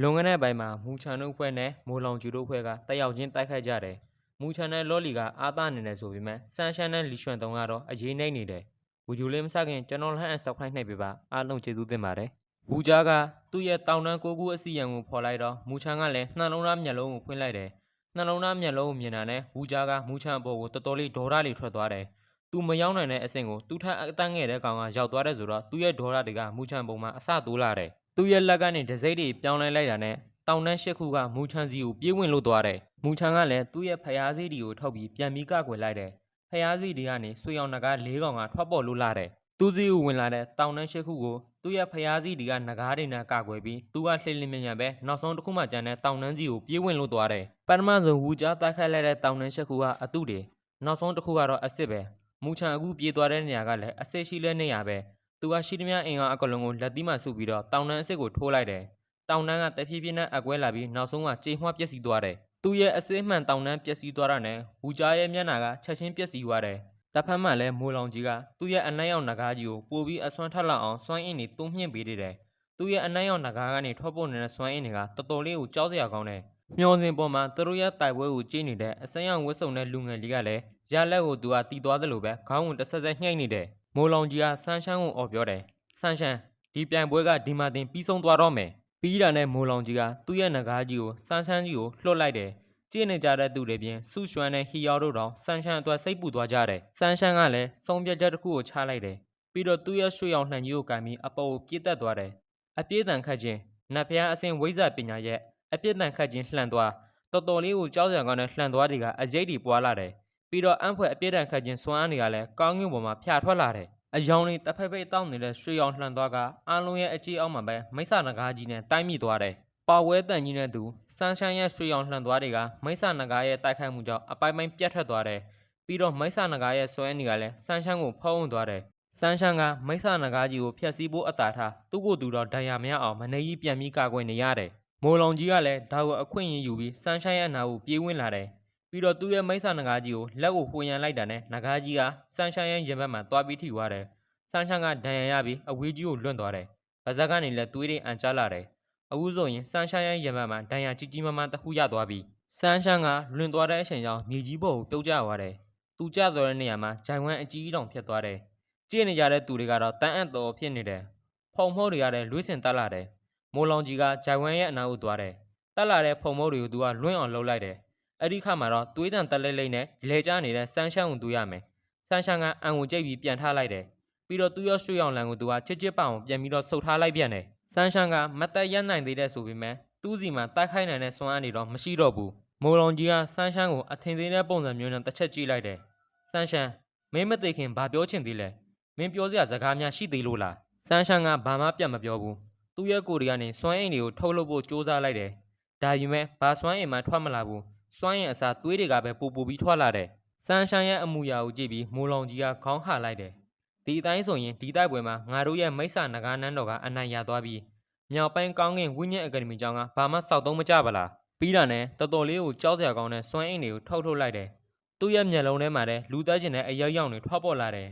လွန်ခဲ့တဲ့ပိုင်းမှာမူချန်တို့ဖွဲ့နဲ့မိုးလောင်ကျူတို့ဖွဲ့ကတက်ရောက်ချင်းတိုက်ခိုက်ကြတယ်။မူချန်နဲ့လော်လီကအာသနေတယ်ဆိုပေမဲ့ဆန်ရှန်နဲ့လီရွှန်တုံကတော့အရေးနှိမ့်နေတယ်။ဝီဒီယိုလေးမစခင်ကျွန်တော်လည်းအဆောက်ခိုင်းနှိပ်ပေးပါအားလုံးကျေးဇူးတင်ပါတယ်။ဘူဂျာကသူ့ရဲ့တောင်တန်းကိုကူအစီရင်ကိုဖော်လိုက်တော့မူချန်ကလည်းနှလုံးသားမျက်လုံးကိုဖွင့်လိုက်တယ်။နှလုံးသားမျက်လုံးကိုမြင်တာနဲ့ဘူဂျာကမူချန်အပေါ်ကိုတော်တော်လေးဒေါရလေးထွက်သွားတယ်။သူမရောက်နိုင်တဲ့အဆင့်ကိုသူထက်အတန်းငယ်တဲ့ကောင်ကရောက်သွားတယ်ဆိုတော့သူ့ရဲ့ဒေါရတွေကမူချန်ပုံမှာအဆတိုးလာတယ်။ သူ့ရဲ့လက်ကနေဒစိမ့်တွေပြောင်းလဲလိုက်တာနဲ့တောင်တန်းရှစ်ခုကမူချန်စီကိုပြေးဝင်လို့သွားတယ်။မူချန်ကလည်းသူ့ရဲ့ဖျားစည်းဒီကိုထုတ်ပြီးပြန်ပြီးကကွယ်လိုက်တယ်။ဖျားစည်းဒီကနေဆွေအောင်နဂါ၄ကောင်ကထွက်ပေါ်လို့လာတယ်။သူ့စီကိုဝင်လာတဲ့တောင်တန်းရှစ်ခုကိုသူ့ရဲ့ဖျားစည်းဒီကနဂါးတွေနဲ့ကကွယ်ပြီးသူကလှိမ့်လှိမ့်မြန်မြန်ပဲနောက်ဆုံးတစ်ခုမှကျန်တဲ့တောင်တန်းစီကိုပြေးဝင်လို့သွားတယ်။ပထမဆုံးဝူကြားတိုက်ခိုက်လိုက်တဲ့တောင်တန်းရှစ်ခုကအတုတွေနောက်ဆုံးတစ်ခုကတော့အစ်စ်ပဲ။မူချန်အခုပြေးသွားတဲ့နေရာကလည်းအစ်စ်ရှိတဲ့နေရာပဲ။ သူကရှိသမျှအင်အားအကလုံးကိုလက်သီးမှစုပြီးတော့တောင်တန်းအစ်စ်ကိုထိုးလိုက်တယ်။တောင်တန်းကတဖြည်းဖြည်းနဲ့အကွဲလာပြီးနောက်ဆုံးကကြေမွှပျက်စီးသွားတယ်။သူ့ရဲ့အစိမ်းမှန်တောင်တန်းပျက်စီးသွားတာနဲ့ဝူကြားရဲ့မျက်နှာကချက်ချင်းပျက်စီးသွားတယ်။တစ်ဖက်မှလည်းမိုးလောင်ကြီးကသူ့ရဲ့အနက်ရောက်နဂါးကြီးကိုပို့ပြီးအစွမ်းထက်လောက်အောင်စွမ်းအင်တွေတုံးမြင့်ပေးနေတယ်။သူ့ရဲ့အနက်ရောက်နဂါးကနေထွက်ပေါ်နေတဲ့စွမ်းအင်တွေကတော်တော်လေးကိုကြောက်စရာကောင်းတယ်။မျောစင်ပေါ်မှာသူတို့ရဲ့တိုက်ပွဲကိုကြည့်နေတဲ့အစမ်းရောင်ဝတ်စုံတဲ့လူငယ်လေးကလည်းရလက်ကိုသူကတီးသွားသလိုပဲခေါင်းဝင်တစ်ဆက်ဆက်ညှိုက်နေတယ်။ မိုးလောင်ကြီးကဆန်းရှမ်းကိုអော်ပြောတယ်။ဆန်းရှမ်းဒီပြိုင်ပွဲကဒီမှာတင်ပြီးဆုံးသွားတော့မယ်။ပြီးတာနဲ့မိုးလောင်ကြီးကသူ့ရဲ့နဂါးကြီးကိုစန်းဆန်းကြီးကိုလွှတ်လိုက်တယ်။ကြည့်နေကြတဲ့သူတွေပြင်ဆူရွှမ်းနဲ့ဟီယောတို့တောင်ဆန်းရှမ်းအတွက်စိတ်ပူသွားကြတယ်။ဆန်းရှမ်းကလည်းဆုံးဖြတ်ချက်တစ်ခုကိုချလိုက်တယ်။ပြီးတော့သူ့ရဲ့ရွှေရောင်နှံကြီးကိုကင်ပြီးအပေါ်ကိုပြေးတက်သွားတယ်။အပြေးတန်ခတ်ခြင်းနတ်ဖျားအစင်ဝိဇ္ဇာပညာရဲ့အပြစ်တန်ခတ်ခြင်းလှန်သွားတော်တော်လေးကိုကြောက်စရာကောင်းတဲ့လှန်သွားတွေကအရေးတွေပွားလာတယ်။ ပြီးတော့အံ့ဖွယ်အပြစ်တန်ခတ်ခြင်းစွမ်းအားတွေကလည်းကောင်းကင်ပေါ်မှာဖြာထွက်လာတယ်။အယောင်တွေတစ်ဖက်ဖက်တောက်နေတဲ့ရွှေရောင်လှန်သွားကအားလုံးရဲ့အကြည့်အောက်မှာပဲမိစ္ဆာနဂါးကြီးနဲ့တိုင်းမိသွားတယ်။ပါဝဲတန်ကြီးနဲ့သူစန်းရှမ်းရဲ့ရွှေရောင်လှန်သွားတွေကမိဆာနဂါရဲ့တိုက်ခိုက်မှုကြောင့်အပိုင်းပိုင်းပြတ်ထွက်သွားတယ်။ပြီးတော့မိဆာနဂါရဲ့ဆွဲနေကလည်းစန်းရှမ်းကိုဖုံးဝင်သွားတယ်။စန်းရှမ်းကမိဆာနဂါကြီးကိုဖျက်ဆီးဖို့အသာထားသူ့ကိုယ်သူတော့ဒဏ်ရာမရအောင်မနေကြီးပြန်ပြီးကာကွယ်နေရတယ်။မိုးလောင်ကြီးကလည်းဒါကိုအခွင့်အရေးယူပြီးစန်းရှမ်းရဲ့အနာကိုပြေးဝင်လာတယ်။ ပြီးတော့သူ့ရဲ့မိဆာနဂါကြီးကိုလက်ကိုဖွင့်ရန်လိုက်တာနဲ့နဂါကြီးကစန်းရှမ်းရဲ့ရင်ဘတ်မှာတွားပြီးထိသွားတယ်။စန်းရှမ်းကဒဏ်ရာရပြီးအဝေးကြီးကိုလွန့်သွားတယ်။ဗဇက်ကနေလည်းသွေးတွေအန်ချလာတယ်။အခုဆိုရင်ဆန်းရှမ်းရဲ့ရင်ဘတ်မှာဒဏ်ရာကြီးကြီးမားမားတစ်ခုရသွားပြီဆန်းရှမ်းကလွန်သွားတဲ့အချိန်ကြောင့်မြေကြီးပေါ်ကိုပြုတ်ကျသွားတယ်သူကျသွားတဲ့နေရာမှာဂျိုင်ဝမ်အကြီးတောင်ဖြစ်သွားတယ်ကြည့်နေကြတဲ့သူတွေကတော့တန်းအံ့တော်ဖြစ်နေတယ်ဖုံမိုးတွေကလည်းလွှင့်စင်တက်လာတယ်မိုးလောင်ကြီးကဂျိုင်ဝမ်ရဲ့အနာကိုသွားတယ်တက်လာတဲ့ဖုံမိုးတွေကိုသူကလွှင့်အောင်လှုပ်လိုက်တယ် အဲ့ဒီခါမှာတော့သွေးတန်တက်လိမ့်လိမ့်နဲ့လဲကျနေတဲ့ဆန်းရှမ်းကိုတွေ့ရမယ်ဆန်းရှမ်းကအံကိုကြိတ်ပြီးပြန်ထားလိုက်တယ်ပြီးတော့သူ့ရဲ့ရွှေရောင်လန်ကိုသူကချစ်ချစ်ပအောင်ပြန်ပြီးတော့ဆုတ်ထားလိုက်ပြန်တယ်ဆန်းရှမ်းကမတ်တက်ရက်နိုင်သေးတဲ့ဆိုပေမဲ့သူ့စီမှာတိုက်ခိုက်နိုင်တဲ့စွမ်းအားတွေတော့မရှိတော့ဘူးမိုးလောင်ကြီးကဆန်းရှမ်းကိုအထင်သေးတဲ့ပုံစံမျိုးနဲ့တစ်ချက်ကြည့်လိုက်တယ်ဆန်းရှမ်းမင်းမသိခင်ဘာပြောချင်သေးလဲမင်းပြောစရာစကားများရှိသေးလို့လားဆန်းရှမ်းကဘာမှပြတ်မပြောဘူးသူ့ရဲ့ကိုယ်တွေကနေစွမ်းအင်တွေကိုထုတ်လုပ်ဖို့စ조사လိုက်တယ်ဒါယူမဲ့ဘာစွမ်းအင်မှထွက်မလာဘူး စွမ်းအင်အစားသွေးတွေကပဲပူပူပြီးထွက်လာတယ်ဆန်းရှမ်းရဲ့အမူအရာကိုကြည့်ပြီးမိုးလောင်ကြီးကခေါင်းဟာလိုက်တယ်ဒီအတိုင်းဆိုရင်ဒီတိုက်ပွဲမှာငါတို့ရဲ့မိစ္ဆာနဂါနန်းတော်ကအနိုင်ရသွားပြီးမြောက်ပိုင်းကောင်းကင်ဝိညာဉ်အကယ်ဒမီကျောင်းကဘာမှစောက်သုံးမကြပါလားပြီးတာနဲ့တော်တော်လေးကိုကြောက်စရာကောင်းတဲ့စွမ်းအင်တွေကိုထုတ်ထုတ်လိုက်တယ်သူ့ရဲ့မျက်လုံးထဲမှာလည်းလူသားကျင်တဲ့အယောက်ယောင်တွေထွက်ပေါ်လာတယ်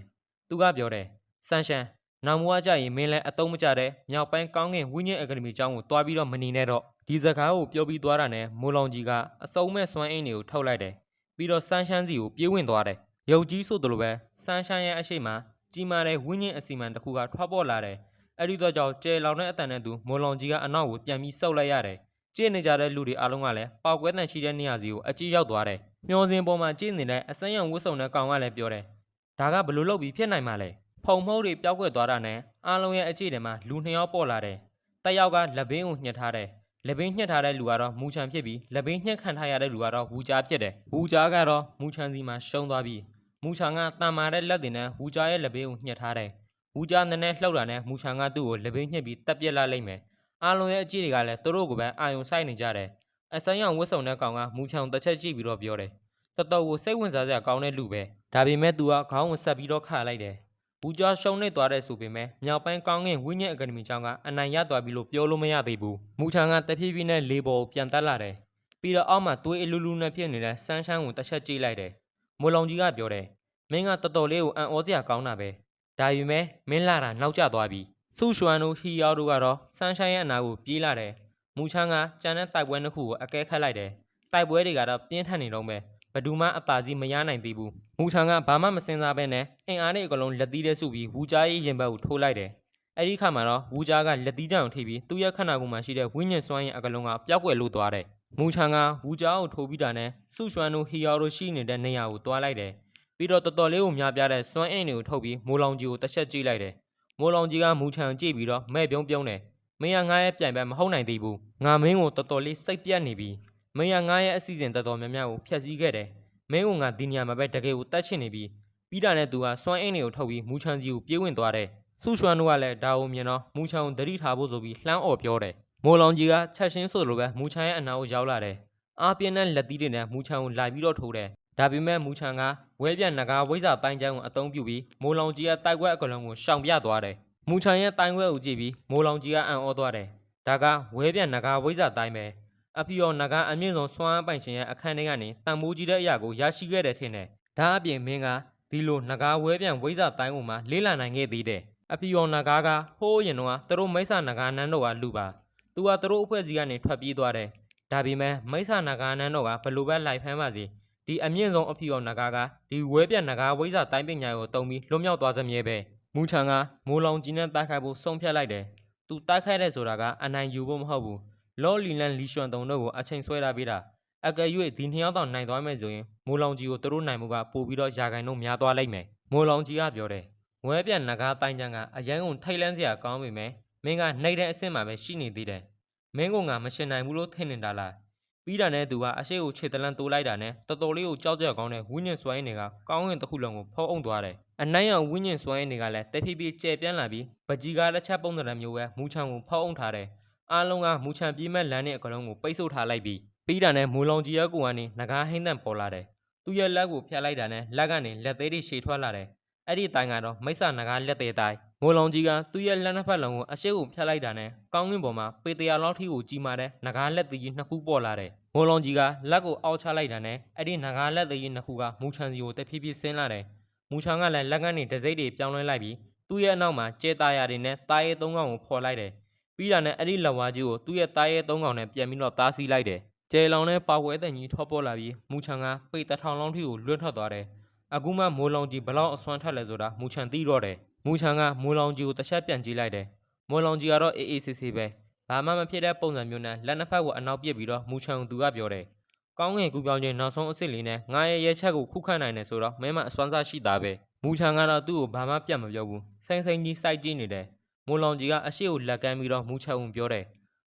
သူကပြောတယ်ဆန်ရှန်နောင်မွားကြရင်မင်းလည်းအတုံးမကြတဲ့မြောက်ပိုင်းကောင်းကင်ဝိညာဉ်အကယ်ဒမီကျောင်းကိုတွားပြီးတော့မနေနဲ့တော့ဒီစကားကိုပြောပြီးသွားတာနဲ့မိုးလောင်ကြီးကအစုံမဲ့စွမ်းအင်တွေကိုထုတ်လိုက်တယ်ပြီးတော့ဆန်ရှန်စီကိုပြေးဝင်သွားတယ်ရုပ်ကြီးဆိုသလိုပဲဆန်ရှန်ရဲ့အရှိမကြီးမားတဲ့ဝိညာဉ်အစီမံတစ်ခုကထွက်ပေါ်လာတယ်အဲ့ဒီတော့ကြောင့်ကျဲလောင်တဲ့အတန်နဲ့သူမော်လောင်ကြီးကအနောက်ကိုပြန်ပြီးဆုပ်လိုက်ရတယ်။ကြည့်နေကြတဲ့လူတွေအားလုံးကလည်းပောက်ကွဲတန်ရှိတဲ့နေရာစီကိုအကြည့်ရောက်သွားတယ်။မျောစင်ပေါ်မှာကြည့်နေတဲ့အစမ်းရောင်ဝတ်စုံတဲ့ကောင်ကလည်းပြောတယ်။ဒါကဘယ်လို့လုပ်ပြီးဖြစ်နိုင်မှာလဲ။ဖုံမှုံးတွေပျောက်ကွယ်သွားတာနဲ့အားလုံးရဲ့အကြည့်ထဲမှာလူနှစ်ယောက်ပေါ်လာတယ်။တစ်ယောက်ကလက်ဘင်းကိုညှစ်ထားတယ်။ လက်ဘင်းညှစ်ထားတဲ့လူကတော့မူချန်ဖြစ်ပြီးလက်ဘင်းညှစ်ခံထားရတဲ့လူကတော့ဝူကြားဖြစ်တယ်။ဝူကြားကတော့မူချန်စီမှာရှုံးသွားပြီးမူချန်ကတန်မာတဲ့လက်တွေနဲ့ဝူကြားရဲ့လက်ဘင်းကိုညှစ်ထားတယ်။ဦးကြားနည်းနည်းလှုပ်တာနဲ့မူချန်ကသူ့ကိုလက်ဘင်းညှစ်ပြီးတက်ပြက်လာလိမ့်မယ်။အားလုံးရဲ့အကြည့်တွေကလည်းသူတို့ကိုပဲအာယုံဆိုင်နေကြတယ်။အစမ်းရောင်ဝတ်စုံတဲ့ကောင်ကမူချန်ကိုတစ်ချက်ကြည့်ပြီးတော့ပြောတယ်။တော်တော်ကိုစိတ်ဝင်စားစရာကောင်းတဲ့လူပဲ။ဒါပေမဲ့သူကခေါင်းကိုဆက်ပြီးတော့ခါလိုက်တယ်။ ဘူးကြားရှုံးနေသွားတဲ့ဆိုပေမဲ့မြောက်ပိုင်းကောင်းကင်ဝိညာဉ်အကယ်ဒမီကျောင်းကအနိုင်ရသွားပြီလို့ပြောလို့မရသေးဘူး။မူချန်ကတဖြည်းဖြည်းနဲ့လေပေါ်ကိုပြန်တက်လာတယ်။ပြီးတော့အောက်မှာသွေးအလူလူနဲ့ဖြစ်နေတဲ့ဆန်းရှမ်းကိုတစ်ချက်ကြည့်လိုက်တယ်။မိုးလောင်ကြီးကပြောတယ်။မင်းကတော်တော်လေးကိုအံ့ဩစရာကောင်းတာပဲ။ဒါယူမဲ့မင်းလာတာနောက်ကျသွားပြီဆူရွှမ်တို့ဟီယောတို့ကတော့ဆန်းရှိုင်းရဲ့အနာကိုပြေးလာတယ်မူချမ်းကကြံတဲ့တိုက်ပွဲနှစ်ခုကိုအကဲခတ်လိုက်တယ်တိုက်ပွဲတွေကတော့ပြင်းထန်နေတော့ပဲ ဘယ်သူမှအသာစီးမရနိုင်သေးဘူးမူချမ်းကဘာမှမစင်စားဘဲနဲ့အင်အားနဲ့အကလုံးလက်သီးတဲ့စုပြီးဝူကြားရေးရင်ဘတ်ကိုထိုးလိုက်တယ်အဲ့ဒီခါမှာတော့ဝူကြားကလက်သီးတံကိုထိပြီးသူ့ရဲ့ခန္ဓာကိုယ်မှာရှိတဲ့ဝိညာဉ်စွမ်းရည်အကလုံးကပျောက်ကွယ်လို့သွားတယ်မူချမ်းကဝူကြားကိုထိုးပြီးတာနဲ့စုရွှမ်းတို့ဟီယောတို့ရှိနေတဲ့နေရာကိုတွားလိုက်တယ်ပြီးတော့တော်တော်လေးကိုများပြားတဲ့စွမ်းအင်တွေကိုထုတ်ပြီးမိုးလောင်ကြီးကိုတစ်ချက်ကြည့်လိုက်တယ်မိုးလောင်ကြီးကမူချံကြည့်ပြီးတော့မဲ့ပြုံးပြုံးတယ်မင်းကငါရဲ့ပြိုင်ဘက်မဟုတ်နိုင်သေးဘူးငါမင်းကိုတော်တော်လေးစိတ်ပြတ်နေပြီ မင်းကငါရဲ့အစီအစဉ်တော်တော်များများကိုဖျက်ဆီးခဲ့တယ်မင်းကငါဒီနေရာမှာပဲတကယ်ကိုတတ်ချင်နေပြီပြီးတာနဲ့သူကစွမ်းအင်းတွေကိုထုတ်ပြီးမူချံကြီးကိုပြေးဝင်သွားတယ်ဆူရွှမ်းတို့ကလည်းဒါကိုမြင်တော့မူချံကိုဒတိထားဖို့ဆိုပြီးလှမ်းអော်ပြောတယ်မိုးလောင်ကြီးကချက်ချင်းဆိုလိုပဲမူချံရဲ့အနာကိုရောက်လာတယ်အားပြင်းတဲ့လက်သီးတွေနဲ့မူချံကိုလာပြီးတော့ထိုးတယ်ဒါပေမဲ့မူချံကဝဲပြန့်နဂါဝိဇ္ဇာတိုင်းချမ်းကိုအသုံးပြုပြီးမိုးလောင်ကြီးရဲ့တိုက်ခွက်အကလုံးကိုရှောင်ပြသွားတယ်မူချန်ရဲ့တိုင်းခွဲကိုကြည့်ပြီးမိုးလောင်ကြီးကအံ့ဩသွားတယ်။ဒါကဝဲပြန်နဂါဝိဇ္ဇာတိုင်းပဲ။ အဖီရောနဂါအမြင့်ဆုံးစွမ်းအားပိုင်ရှင်ရဲ့အခန်းထဲကနေတန်မိုးကြီးတဲ့အရာကိုရရှိခဲ့တယ်ထင်တယ်။ဒါအပြင်မင်းကဒီလိုနဂါဝဲပြန်ဝိဇ္ဇာတိုင်းကိုမှလေးလာနိုင်ခဲ့သေးတယ်။အဖီရောနဂါကဟိုးရင်တော့သူတို့မိစ္ဆာနဂါနန်းတော်ကလူပါ။သူကသူတို့အဖွဲ့အစည်းကနေထွက်ပြေးသွားတယ်။ဒါပေမဲ့မိစ္ဆာနဂါနန်းတော်ကဘယ်လိုပဲလိုက်ဖမ်းပါစေ။ဒီအမြင့်ဆုံးအဖီရောနဂါကဒီဝဲပြန်နဂါဝိဇ္ဇာတိုင်းပညာကိုတုံပြီးလွတ်မြောက်သွားစမြဲပဲ။မူချန်ကမိုးလောင်ကြီးနဲ့တိုက်ခိုက်ဖို့ဆုံးဖြတ်လိုက်တယ်။သူတိုက်ခိုက်တဲ့ဆိုတာကအနိုင်ယူဖို့မဟုတ်ဘူး။ လော်လီလန်လီရွှန်တုံတို့ကိုအချိန်ဆွဲထားပေးတာ။အကယ်၍ဒီနှစ်ယောက်တောင်နိုင်သွားမယ်ဆိုရင်မိုးလောင်ကြီးကိုသူတို့နိုင်မှုကပို့ပြီးတော့ယာဂိုင်တို့များသွားလိမ့်မယ်။မိုးလောင်ကြီးကပြောတယ်။ဝဲပြန်နဂါတိုင်းချမ်းကအရန်ကုန်ထိတ်လန့်စရာကောင်းပေမဲ့မင်းကနှိမ့်တဲ့အဆင့်မှာပဲရှိနေသေးတယ်။မင်းကငါမရှင်နိုင်ဘူးလို့ထင်နေတာလား။ပြီးတာနဲ့သူကအရှိကိုခြေတလန့်တိုးလိုက်တာနဲ့တော်တော်လေးကိုကြောက်ကြကောင်းတဲ့ဝိညာဉ်စွမ်းရည်တွေကကောင်းကင်တစ်ခုလုံးကိုဖောက်အောင်သွားတယ်။အနိုင်ရောင်ဝိညာဉ်စွမ်းရည်တွေကလည်းတဖြည်းဖြည်းကျဲပြန့်လာပြီးပကြီးကားတစ်ချက်ပုံစံမျိုးပဲမူချံကိုဖောက်အောင်ထားတယ်။ အားလုံးကမူချံပြေးမဲ့လမ်းနဲ့အကလုံးကိုပိတ်ဆို့ထားလိုက်ပြီးပြီးတာနဲ့မူလောင်ကြီးရဲ့ကိုကနေငကားဟင်းတန်ပေါ်လာတယ်။သူ့ရဲ့လက်ကိုဖျက်လိုက်တာနဲ့လက်ကနေလက်သေးတွေရှည်ထွက်လာတယ်။အဲ့ဒီတိုင်ကတော့မိစ္ဆာငကားလက်သေးတိုင်မူလောင်ကြီးကသူ့ရဲ့လက်နှစ်ဖက်လုံးကိုအရှိကိုဖျက်လိုက်တာနဲ့ကောင်းကင်ပေါ်မှာပေတရာလောက်ထိကိုကြီးမာတဲ့ငကားလက်သေးကြီးနှစ်ခုပေါ်လာတယ်။မူလောင်ကြီးကလက်ကိုအောက်ချလိုက်တာနဲ့အဲ့ဒီငကားလက်သေးကြီးနှစ်ခုကမူချံစီကိုတဖြည်းဖြည်းဆင်းလာတယ်။မူချောင်ကလည်းလက်ကနေဒစိမ့်တွေပြောင်းလဲလိုက်ပြီးသူ့ရဲ့အနောက်မှာကျဲသားရတွေနဲ့တားရဲသုံးကောင်ကိုဖော်လိုက်တယ်။ ပြီးတာနဲ့အဲ့ဒီလက်ဝါးကြီးကိုသူ့ရဲ့တားရဲသုံးကောင်နဲ့ပြန်ပြီးတော့တားဆီးလိုက်တယ်။ကျဲလောင်နဲ့ပါဝဲတဲ့ကြီးထောပေါ်လာပြီးမူချောင်ကပေတထောင်လောင်းထိကိုလွတ်ထွက်သွားတယ်။အခုမှမိုးလောင်ကြီးဘလောက်အစွမ်းထက်လဲဆိုတာမူချောင်သိတော့တယ်။မူချောင်ကမိုးလောင်ကြီးကိုတစ်ချက်ပြန်ကြည့်လိုက်တယ်။မိုးလောင်ကြီးကတော့အေးအေးဆေးဆေးပဲ။ဘာမှမဖြစ်တဲ့ပုံစံမျိုးနဲ့လက်နှစ်ဖက်ကိုအနောက်ပြစ်ပြီးတော့မူချောင်သူကပြောတယ်။ကောင်းငင်ကူပြောင်းခြင်းနောက်ဆုံးအစ်စ်လေးနဲ့ငါရဲ့ရဲချက်ကိုခုခံနိုင်တယ်ဆိုတော့မဲမအစွမ်းစားရှိတာပဲမူချန်ကတော့သူ့ကိုဘာမှပြတ်မပြောဘူးစိမ့်စိမ့်ကြီးစိုက်ကြည့်နေတယ် မိုးလောင်ကြီးကအရှိကိုလက်ကမ်းပြီးတော့မူချန်ကိုပြောတယ်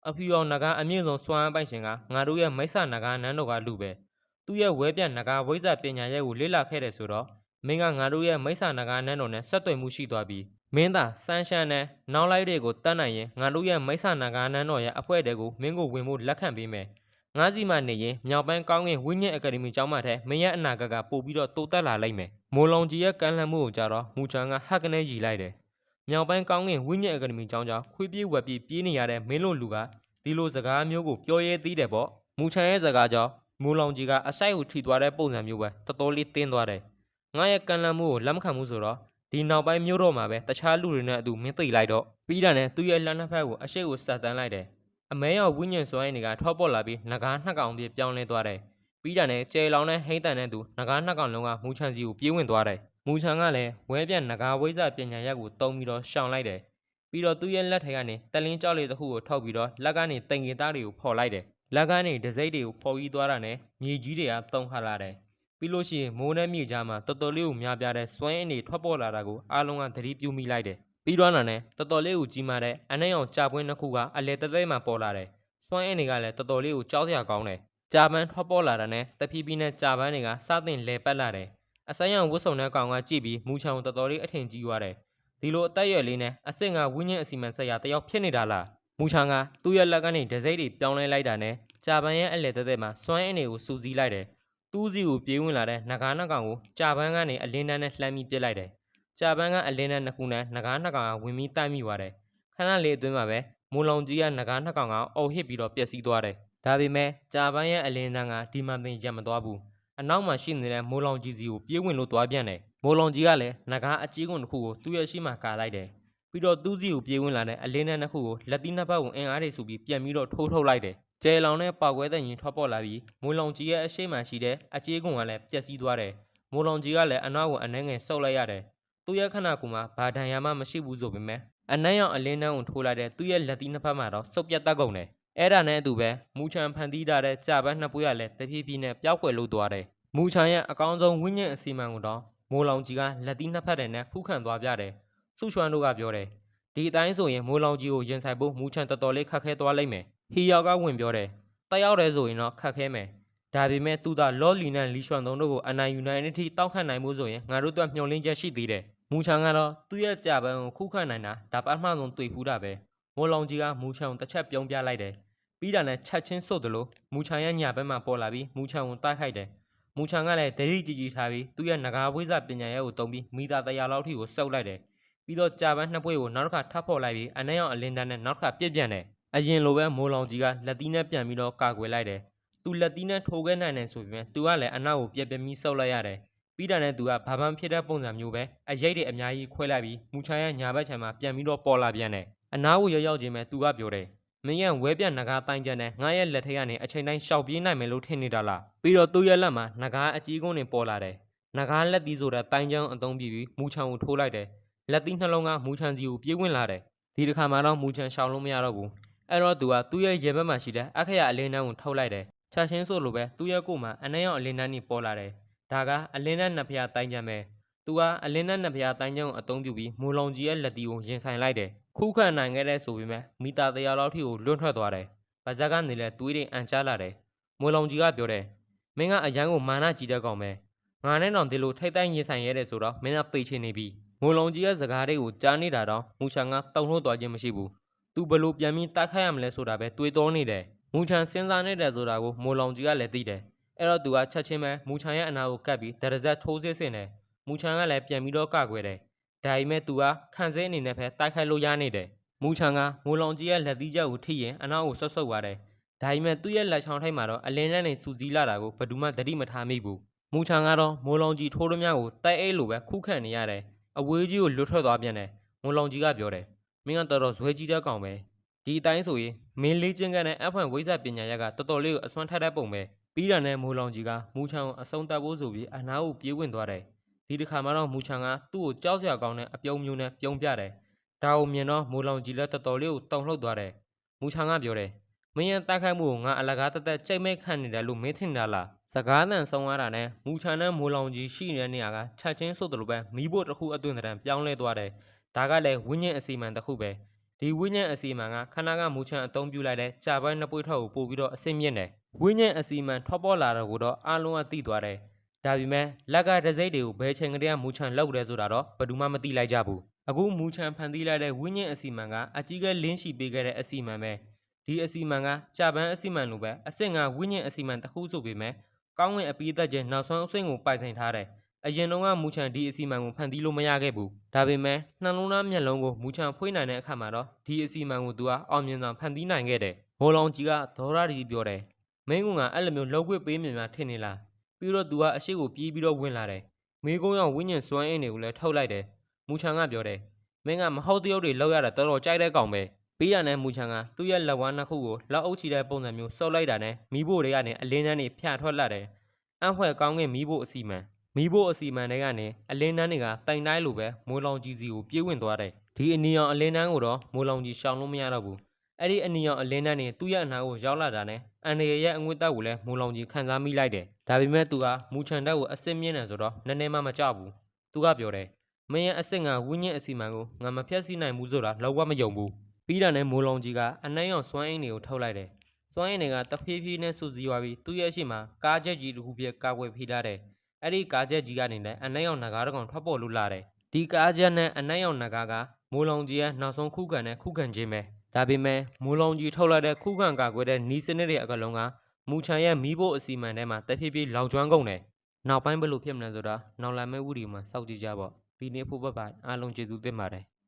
အဖီအောင်နဂါအမြင့်ဆုံးစွမ်းအားပိုင်ရှင်ကငါတို့ရဲ့မိစ္ဆာနဂါနန်းတော်ကလူပဲသူ့ရဲ့ဝဲပြန့်နဂါဝိဇ္ဇာပညာရဲ့ကိုလေ့လာခဲ့တယ်ဆိုတော့မင်းကငါတို့ရဲ့မိစ္ဆာနဂါနန်းတော်နဲ့ဆက်သွယ်မှုရှိသွားပြီမင်းသာစမ်းရှမ်းနဲ့နောက်လိုက်တွေကိုတတ်နိုင်ရင်ငါတို့ရဲ့မိစ္ဆာနဂါနန်းတော်ရဲ့အဖွဲတွေကိုမင်းကိုဝင်ဖို့လက်ခံပေးမယ်ငါးစီမနေရင်မြောက်ပိုင်းကောင်းကင်ဝိညာဉ်အကယ်ဒမီကျောင်းမှထဲမင်းရဲ့အနာဂတ်ကပို့ပြီးတော့တိုးတက်လာလိမ့်မယ်။မိုးလောင်ကြီးရဲ့ကမ်းလှမ်းမှုကိုကြတော့မူချန်ကဟက်ကနေရီလိုက်တယ်။ မြောက်ပိုင်းကောင်းကင်ဝိညာဉ်အကယ်ဒမီကျောင်းကြောင့်ခွေးပြေးဝက်ပြေးပြေးနေရတဲ့မင်းတို့လူကဒီလိုစကားမျိုးကိုပြောရဲသေးတယ်ပေါ့။မူချန်ရဲ့စကားကြောင့်မိုးလောင်ကြီးကအဆိုင်ကိုထိသွားတဲ့ပုံစံမျိုးပဲတော်တော်လေးတင်းသွားတယ်။ငါရဲ့ကမ်းလှမ်းမှုကိုလက်မခံဘူးဆိုတော့ဒီနောက်ပိုင်းမျိုးတော့မှာပဲတခြားလူတွေနဲ့အတူမင်းသိလိုက်တော့ပြီးတာနဲ့သူ့ရဲ့လက်နှစ်ဖက်ကိုအရှိတ်ကိုဆက်တန်းလိုက်တယ်။အမဲရောင်ဝိညာဉ်စွမ်းရည်တွေကထောက်ပေါ်လာပြီးငကားနှစ်ကောင်ပြပြောင်းလဲသွားတယ်။ပြီးတာနဲ့ကျဲလောင်တဲ့ဟိမ့်တန်တဲ့သူငကားနှစ်ကောင်လုံးကမူချန်စီကိုပြေးဝင်သွားတယ်။ မူချန်ကလည်းဝဲပြန့်ငကားဝိဇ္ဇာပညာရက်ကိုတုံးပြီးတော့ရှောင်လိုက်တယ်။ပြီးတော့သူ့ရဲ့လက်ထဲကနေတလင်းကြောက်လေးတစ်ခုကိုထုတ်ပြီးတော့လက်ကနေတိမ်ငင်သားတွေကိုဖော်လိုက်တယ်။လက်ကနေဒစိမ့်တွေကိုဖော်ပြီးသွားတာနဲ့မြေကြီးတွေကတုံခါလာတယ်။ပြီးလို့ရှိရင်မိုးနဲ့မြေကြားမှာတော်တော်လေးကိုများပြားတဲ့စွမ်းအင်တွေထွက်ပေါ်လာတာကိုအားလုံးကသတိပြုမိလိုက်တယ်။ပြီးတော့နာနဲ့တော်တော်လေးကိုကြီးမားတဲ့အနှံ့ရောင်ကြာပွင့်တစ်ခုကအလဲတသေးမှပေါ်လာတယ်။စွမ်းအင်တွေကလည်းတော်တော်လေးကိုကြောက်စရာကောင်းတယ်။ကြာပန်းထွက်ပေါ်လာတာနဲ့တဖြည်းဖြည်းနဲ့ကြာပန်းတွေကစတင်လဲပတ်လာတယ်။ အဆိုင်ရောင်ဝတ်စုံတဲ့ကောင်ကကြည့်ပြီးမူချောင်တော်တော်လေးအထင်ကြီးသွားတယ်။ဒီလိုအသက်အရွယ်လေးနဲ့အစ်စ်ငါဝင်းချင်းအစီမံဆက်ရတယောက်ဖြစ်နေတာလား။မူချောင်ကသူ့ရဲ့လက်ကနေဒစိမ့်တွေပြောင်းလဲလိုက်တာနဲ့ကြာပန်းရဲ့အလဲတသက်မှာစွမ်းအင်တွေကိုစူးစီးလိုက်တယ်။သူ့စီကိုပြေးဝင်လာတဲ့နဂါးနှစ်ကောင်ကိုကြာပန်းကနေအလင်းတန်းနဲ့လှမ်းပြီးပစ်လိုက်တယ်။ကြာပန်းကအလင်းတန်းနှစ်ခုနဲ့နဂါးနှစ်ကောင်ကဝင်ပြီးတိုက်မိသွားတယ်။ခဏလေးအတွင်းမှာပဲမူလောင်ကြီးကငကားနှစ်ကောင်ကအော်ဟစ်ပြီးတော့ပျက်စီးသွားတယ်။ဒါပေမဲ့ကြာပန်းရဲ့အလင်းတန်းကဒီမှပင်ရက်မသွားဘူး။ အနောက်မှာရှိနေတဲ့မိုးလောင်ကြီးစီကိုပြေးဝင်လို့သွားပြန်တယ်။မိုးလောင်ကြီးကလည်းငကားအကြီးကွန်တစ်ခုကိုသူ့ရဲ့ရှိမှကာလိုက်တယ်ပြီးတော့သူ့စီကိုပြေးဝင်လာတဲ့အလင်းနဲ့နှစ်ခုကိုလက်သီးနှစ်ဖက်ကိုအင်အားတွေစုပြီးပြန်ပြီးတော့ထိုးထုတ်လိုက်တယ်ကျဲလောင်နဲ့ပေါက်ကွဲတဲ့ရင်ထွက်ပေါ်လာပြီးမိုးလောင်ကြီးရဲ့အရှိမှရှိတဲ့အကြေးကုံကလည်းပျက်စီးသွားတယ်မိုးလောင်ကြီးကလည်းအနောက်ကိုအနှဲငယ်ဆုပ်လိုက်ရတယ်သူ့ရဲ့ခန္ဓာကိုယ်မှာဘာဒဏ်ရာမှမရှိဘူးဆိုပေမဲ့အနှဲရောင်အလင်းနှန်းကိုထိုးလိုက်တဲ့သူ့ရဲ့လက်သီးနှစ်ဖက်မှာတော့စုပ်ပြတ်တတ်ကုန်တယ် အဲ့ဒါနဲ့အတူပဲမူချံဖန်တီးထားတဲ့ကြာပန်းနှစ်ပွေးကလည်းတဖြည်းဖြည်းနဲ့ပျောက်ကွယ်လို့သွားတယ်မူချံရဲ့အကောင်းဆုံးဝိညာဉ်အစီအမံကိုတော့မိုးလောင်ကြီးကလက်သီးနှစ်ဖက်တည်းနဲ့ခုခံသွားပြတယ်စုချွမ်းတို့ကပြောတယ်ဒီအတိုင်းဆိုရင်မိုးလောင်ကြီးကိုရင်ဆိုင်ဖို့မူချန်တော်တော်လေးခက်ခဲသွားလိမ့်မယ်။ဟီယောက်ကဝင်ပြောတယ်။တက်ရောက်တယ်ဆိုရင်တော့ခက်ခဲမယ်။ဒါပေမဲ့သူကလော်လီနဲ့လီရွှန်သုံးတို့ကိုအနိုင်ယူနိုင်တဲ့အထိတောက်ခတ်နိုင်မှုဆိုရင်ငါတို့အတွက်မျှော်လင့်ချက်ရှိသေးတယ်။မူချန်ကတော့သူ့ရဲ့ကြာပန်းကိုခုခံနိုင်တာဒါပထမဆုံးတွေ့ဖူးတာပဲ။ မိုးလောင်ကြီးကမူချန်ကိုတစ်ချက်ပြုံးပြလိုက်တယ်။ပြီးတာနဲ့ချက်ချင်းစွတ်တယ်လို့မူချန်ရဲ့ညာဘက်မှာပေါ်လာပြီးမူချန်ကိုတိုက်ခိုက်တယ်။မူချန်ကလည်းဒရိကြီးကြီးထားပြီးသူ့ရဲ့ငကားဝိဇ္ဇပညာရဲ့ကိုတုံးပြီးမိသားတရားလောက်ထိကိုစုပ်လိုက်တယ်။ပြီးတော့ကြာပန်းနှစ်ပွေးကိုနောက်တစ်ခါထပ်ဖော်လိုက်ပြီးအနှဲရောင်အလင်းတန်းနဲ့နောက်တစ်ခါပြစ်ပြန်တယ်။အရင်လိုပဲမိုးလောင်ကြီးကလက်သီးနဲ့ပြန်ပြီးတော့ကာကွယ်လိုက်တယ်။သူလက်သီးနဲ့ထိုးခဲ့နိုင်တယ်ဆိုပေမဲ့သူကလည်းအနောက်ကိုပြက်ပြက်မီးဆုပ်လိုက်ရတယ်။ပြီးတာနဲ့သူကဘာမှဖြစ်တဲ့ပုံစံမျိုးပဲအရိတ်တွေအများကြီးခွဲလိုက်ပြီးမူချန်ရဲ့ညာဘက်ခြမ်းမှာပြန်ပြီးတော့ပေါ်လာပြန်တယ်။ အနားကိုရောက်ရောက်ချင်းပဲသူကပြောတယ်။မင်းရဲ့ဝဲပြက်နဂါတိုင်းကျန်နဲ့ငါရဲ့လက်ထက်ကနေအချိန်တိုင်းရှောက်ပြေးနိုင်မယ်လို့ထင်နေတာလား။ပြီးတော့သူ့ရဲ့လက်မှာနဂါအကြီးကုန်းတွေပေါ်လာတယ်။နဂါလက်သီးဆိုတဲ့တိုင်းချောင်းအသုံးပြပြီးမူချန်ကိုထိုးလိုက်တယ်။လက်သီးနှလုံးကမူချန်စီကိုပြေးဝင်လာတယ်ဒီတစ်ခါမှတော့မူချန်ရှောင်လို့မရတော့ဘူးအဲ့တော့သူကသူ့ရဲ့ရင်ဘက်မှာရှိတဲ့အခရအလင်းနှန်းကိုထုတ်လိုက်တယ်ချက်ချင်းဆိုလိုပဲသူ့ရဲ့ကိုယ်မှာအနှဲရောင်အလင်းနှန်းကြီးပေါ်လာတယ်ဒါကအလင်းနှန်းနှစ်ဖျားတိုင်းချမ်းပဲသူကအလင်းနှန်းနှစ်ဖျားတိုင်းချမ်းကိုအသုံးပြုပြီးမူလုံကြီးရဲ့လက်တီကိုရင်ဆိုင်လိုက်တယ် ခုခံနိုင်ခဲ့တဲ့ဆိုပေမဲ့မိသားတရားလောက်ထိကိုလွန့်ထွက်သွားတယ်ဗဇက်ကနေလဲသွေးတွေအန်ချလာတယ်မူလုံကြီးကပြောတယ်မင်းကအရန်ကိုမာနကြီးတဲ့ကောင်ပဲငါနဲ့တော့ဒီလိုထိတ်တိုင်းရင်ဆိုင်ရဲတယ်ဆိုတော့မင်းကပိတ်ချင်နေပြီမိုးလုံးကြီးရဲ့စကားတွေကိုကြားနေတာတော့မူချန်ကတုံ့လို့သွားခြင်းမရှိဘူး။ तू ဘယ်လို့ပြန်ပြီးတိုက်ခိုက်ရမလဲဆိုတာပဲတွေးတောနေတယ်။မူချန်စဉ်းစားနေတယ်ဆိုတာကိုမိုးလုံးကြီးကလည်းသိတယ်။အဲ့တော့ तू ကချက်ချင်းပဲမူချန်ရဲ့အနာကိုကပ်ပြီးဒရဇက်ထိုးစစ်ဆင်တယ်။မူချန်ကလည်းပြန်ပြီးတော့ကကွယ်တယ်။ ဒါပေမဲ့ तू ကခံစဲအနေနဲ့ပဲတိုက်ခိုက်လို့ရနေတယ်။မူချန်ကမိုးလုံးကြီးရဲ့လက်သီးချက်ကိုထိရင်အနာကိုဆွတ်ဆုပ်သွားတယ်။ဒါပေမဲ့သူ့ရဲ့လက်ချောင်းထိုက်မှာတော့အလင်းလန်းနေစူးစီးလာတာကိုဘယ်သူမှသတိမထားမိဘူး။မူချန်ကတော့မိုးလုံးကြီးထိုးရမြကိုတိုက်အိတ်လိုပဲခုခံနေရတယ်။အဝေးကြီးကိုလွတ်ထွက်သွားပြန်တယ်။မွန်လောင်ကြီးကပြောတယ်။မင်းကတော်တော်ဇွဲကြီးတဲ့ကောင်ပဲ။ဒီအတိုင်းဆိုရင်မင်းလေးချင်းကနဲ့အဖွင့်ဝိဇ္ဇပညာရက်ကတော်တော်လေးကိုအစွမ်းထက်တဲ့ပုံပဲ။ပြီးတာနဲ့မူလောင်ကြီးကမူချံကိုအဆုံးတက်ဖို့ဆိုပြီးအနားကိုပြေးဝင်သွားတယ်။ ဒီတစ်ခါမှတော့မူချံကသူ့ကိုကြောက်စရာကောင်းတဲ့အပြုံးမျိုးနဲ့ပြုံးပြတယ်။ဒါကိုမြင်တော့မူလောင်ကြီးလည်းတော်တော်လေးကိုတုန်လှုပ်သွားတယ်။မူချံကပြောတယ်။မင်းရဲ့တိုက်ခိုက်မှုကိုငါအလကားတက်တက်ကြိတ်မဲ့ခံနေတယ်လို့မင်းထင်တာလား။စကားတန်ဆုံးရတာနဲ့မူချံနဲ့မူလောင်ကြီးရှိနေတဲ့နေရာကချက်ချင်းဆိုသလိုပဲမိဖို့တစ်ခုအတွင်းတရံပြောင်းလဲသွားတယ်။ဒါကလည်းဝိညာဉ်အစီအမံတစ်ခုပဲ။ဒီဝိညာဉ်အစီအမံကခဏကမူချံအသုံးပြုလိုက်တဲ့ကြာပိုင်းနှစ်ပွေးထောက်ကိုပို့ပြီးတော့အစင်းမြင့်တယ်။ဝိညာဉ်အစီအမံထွက်ပေါ်လာတော့ကိုတော့အလုံးအသိသွားတယ်။ ဒါပေမဲ့လက်ကဒစိမ့်တွေကိုဘယ်ချိန်ကတည်းကမူချံလောက်တယ်ဆိုတာတော့ဘယ်သူမှမသိလိုက်ကြဘူး။အခုမူချံဖန်တီးလိုက်တဲ့ဝိညာဉ်အစီအမံကအကြီးကဲလင်းရှိပေးခဲ့တဲ့အစီအမံပဲ။ဒီအစီအမံကကြာပန်းအစီအမံလိုပဲအဆင့်ကဝိညာဉ်အစီအမံတစ်ခုဆိုပေမဲ့ကောင်းဝင်အပီးသက်ချင်းနောက်ဆုံးအဆင့်ကိုပိုင်ဆိုင်ထားတယ်။အရင်တုန်းကမူချန်ဒီအစီအမံကိုဖန်တီးလို့မရခဲ့ဘူး။ဒါပေမဲ့နှလုံးသားမျက်လုံးကိုမူချန်ဖွေးနိုင်တဲ့အခါမှာတော့ဒီအစီအမံကိုသူကအောင်မြင်စွာဖန်တီးနိုင်ခဲ့တယ်။မိုးလောင်ကြီးကဒေါရဒီပြောတယ်။မင်းကငါအဲ့လိုမျိုးလောက်ခွေပေးမြင်များထင်နေလား။ ပြီးတော့သူကအရှိကိုပြေးပြီးတော့ဝင်လာတယ်။မေးကုန်းရောက်ဝိညာဉ်စွမ်းအင်းတွေကိုလည်းထုတ်လိုက်တယ်။မူချန်ကပြောတယ်။မင်းကမဟုတ်တရုပ်တွေလောက်ရတာတော်တော်ကြိုက်တဲ့ကောင်ပဲ။ပြီးရတဲ့မူချန်ကသူ့ရဲ့လက်ဝါးနှစ်ခုကိုလက်အုပ်ချီတဲ့ပုံစံမျိုးစောက်လိုက်တာနဲ့မီးဖို့တွေကနေအလင်းတန်းတွေဖြာထွက်လာတယ်။အံ့ဖွဲ့ကောင်းကင်မီးဖို့အစီမံမီးဖို့အစီမံတွေကနေအလင်းတန်းတွေကတိုင်တိုင်းလိုပဲမိုးလောင်ကြီးစီကိုပြေးဝင်သွားတယ်။ဒီအနီရောင်အလင်းတန်းကိုတော့မိုးလောင်ကြီးရှောင်လို့မရတော့ဘူး။အဲ့ဒီအနီရောင်အလင်းတန်းတွေသူ့ရဲ့အနာကိုရောက်လာတာနဲ့အန်ရရဲ့အငွေ့တက်ကိုလည်းမိုးလောင်ကြီးခံစားမိလိုက်တယ်။ ဒါပေမဲ့သူကမူချန်တက်ကိုအစ်စ်မြင့်တယ်ဆိုတော့နည်းနည်းမှမကြောက်ဘူး။သူကပြောတယ်မင်းရဲ့အစ်စ်ငါဝင်းညင်းအစီမံကိုငါမဖျက်ဆီးနိုင်ဘူးဆိုတာလောက်ဝမယုံဘူး။ပြီးတာနဲ့မိုးလောင်ကြီးကအနှဲ့ရောင်စွမ်းအင်းတွေကိုထုတ်လိုက်တယ်။စွမ်းအင်းတွေကတဖြည်းဖြည်းနဲ့စူစီးသွားပြီးသူ့ရဲ့ရှေ့မှာကားချက်ကြီးတစ်ခုပြကာကွယ်ဖိထားတယ်။အဲ့ဒီကားချက်ကြီးကနေလည်းအနှဲ့ရောင်နဂါးတစ်ကောင်ထွက်ပေါ်လို့လာတယ်။ဒီကားချက်နဲ့အနှဲ့ရောင်နဂါးကမိုးလောင်ကြီးရဲ့နောက်ဆုံးခုခံတဲ့ခုခံခြင်းပဲ။ဒါပေမဲ့မိုးလောင်ကြီးထုတ်လိုက်တဲ့ခုခံကာကွယ်တဲ့နီးစနစ်တွေအကလုံးက မူချန်ရဲ့မီးဖို့အစီအမံထဲမှာတဖြည်းဖြည်းလောင်ကျွမ်းကုန်တယ်။နောက်ပိုင်းဘယ်လိုဖြစ်မလဲဆိုတာနောက်လာမယ့်ဝီဒီယိုမှာစောင့်ကြည့်ကြပါ။ဒီနေ့ဖို့ဘက်ပိုင်းအားလုံးကျေးဇူးတင်ပါတယ်။